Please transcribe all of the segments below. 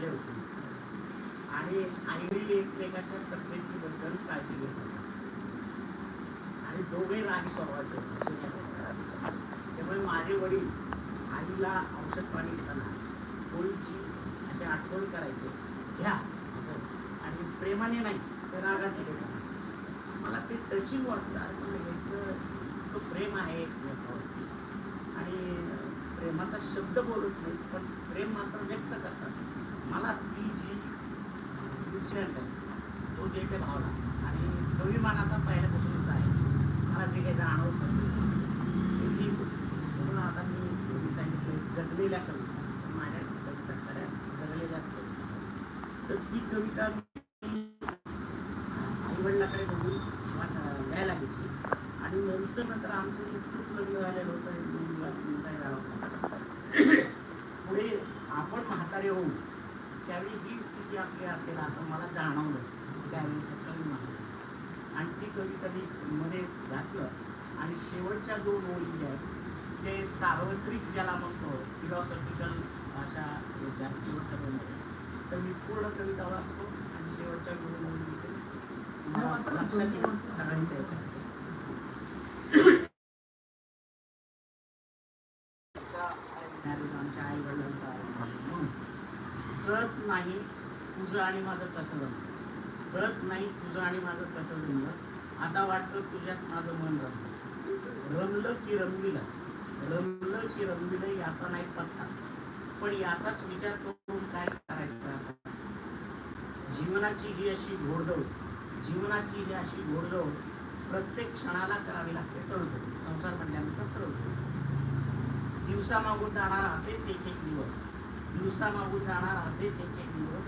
आले होते आणि आई वडील एकमेकाच्या तब्येतीबद्दल काळजी घेत असत. आणि दोघे रागी स्वभावाचे त्यामुळे माझे वडील आईला औषध पाणी देताना पोळीची अशी आठवण करायचे घ्या असं. आणि प्रेमाने नाही तर रागाने घेताना मला ते टचिंग वाटतं. अरे पण ह्याचं प्रेम आहे एकमेकावरती. आणि प्रेमाचा शब्द बोलत नाही पण प्रेम मात्र व्यक्त करतात. इन्सिडेंट तो जे काही भावला. आणि कविमानाचा पहिल्यापासूनच आहे. मला जे काही जाणवत नाही ते म्हणून आता मी दोन्ही सांगितलं जगलेल्या कविता. माझ्या कविता खऱ्या जगलेल्या कविता. तर ती कविता मी बघून लिहायला घेतली. आणि नंतर नंतर आमचं नुकतंच लग्न झालेलं होतं एक दोन मुला मुलगा झाला होता. पुढे आपण म्हातारे होऊ त्यावेळी ही स्थिती आपली असेल असं मला जाणवलं. त्यावेळी सकाळी मला. आणि ती कविता मी मध्ये घातलं. आणि शेवटच्या दोन ओळी ज्या आहेत ते सार्वत्रिक ज्याला म्हणतो फिलॉसॉफिकल दोन ओळी तर मी पूर्ण कविता वाचतो आणि शेवटच्या दोन ओळी लक्षात सगळ्यांच्या याच्यात आमच्या आई वडिलांचा कळत नाही तुझं आणि माझं कसं जमलं? कळत नाही तुझं आणि माझं कसं जमलं? आता वाटतं तुझ्यात माझं मन रमलं. रमलं की रमविलं. रमलं की रमविलं याचा नाही पत्ता. पण याचाच विचार करून काय करायचा जीवनाची ही अशी घोडदौड जीवनाची ही अशी घोडदौड प्रत्येक क्षणाला करावी लागते कळतो. संसार म्हटल्यानंतर तळजोड दिवसामागून जाणार असेच एक एक दिवस. दिवसामागून जाणार असेच एक एक दिवस.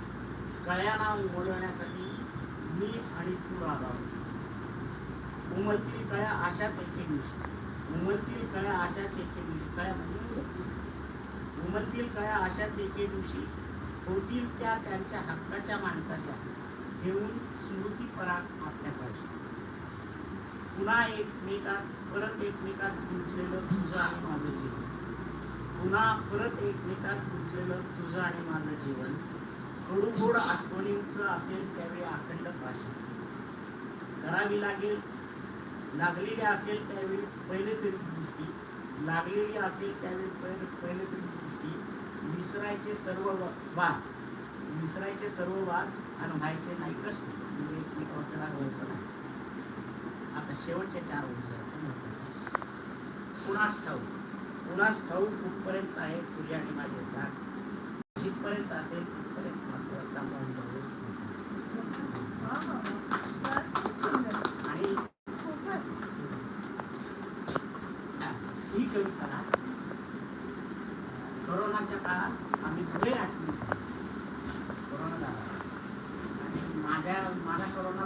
कळ्यांना उमलवण्यासाठी मी आणि तू राबावस उमलतील कळ्या अशाच एक एक दिवशी. उमलतील कळ्या अशाच एक एक दिवशी. कळ्या म्हणजे उमलतील कळ्या अशाच एके दिवशी होतील त्या त्यांच्या हक्काच्या माणसाच्या. घेऊन स्मृती पराग आपल्या पाहिजे पुन्हा एकमेकात परत एकमेकात गुंतलेलं तुझं आणि माझं जीवन पुन्हा परत एकमेकात गुंतलेलं तुझं आणि माझं जीवन. कडूगोड आठवणींचं असेल त्यावेळी अखंड भाषण करावी लागेल लागलेली असेल त्यावेळी पहिले तरी दृष्टी लागलेली असेल त्यावेळी पहिले पहिले तरी दृष्टी विसरायचे सर्व वाद विसरायचे सर्व वाद आणि व्हायचे नाही कष्ट. म्हणजे एकमेकावर रागवायचं नाही. आता शेवटच्या चार वर्ष आपण ठाऊ कुणास ठाऊक कुणास ठाऊक कुठपर्यंत आहे तुझे आणि माझे साथ? जिथपर्यंत असेल तिथपर्यंत मात्र सांभाळून ठेवू. आणि ही कविता ना कोरोनाच्या काळात आम्ही पुढे आठवली कोरोना झाला. आणि माझ्या माझा कोरोना